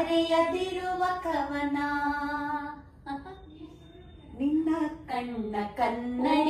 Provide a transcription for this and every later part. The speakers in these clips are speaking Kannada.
ಬರೆಯದಿರುವ ಕವನ. ನಿನ್ನ ಕಣ್ಣ ಕನ್ನಡಿಯಲ್ಲಿ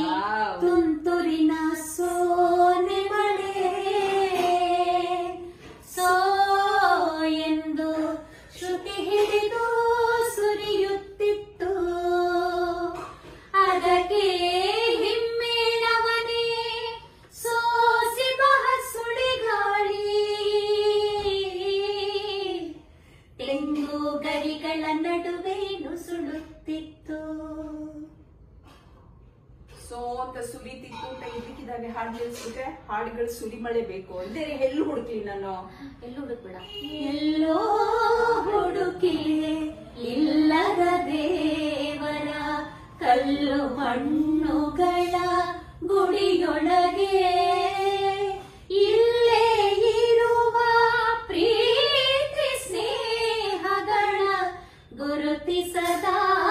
ಸೋತ ಅಂತ ಸುರಿತಿತ್ತು ಅಂತ ಇದಕ್ಕಿದ್ದಾಗೆ ಹಾಡು ನಿಲ್ಸ್ಬಿಟ್ರೆ ಹಾಡುಗಳು ಸುರಿಮಳೆ ಬೇಕು ಅಂದ್ರೆ ಎಲ್ಲೂ ಹುಡುಕ್ಲಿ ನಾನು. ಎಲ್ಲೋ ಹುಡುಕ್ಬೇಡ. ಎಲ್ಲೋ ಹುಡುಕಿ ಇಲ್ಲದ ದೇವರ ಕಲ್ಲು ಮಣ್ಣುಗಳ ಗುಡಿಯೊಳಗೆ. ಇಲ್ಲೇ ಇರುವ ಪ್ರೀತಿ ಸ್ನೇಹಗಳ ಗುರುತಿಸದಾದೆನು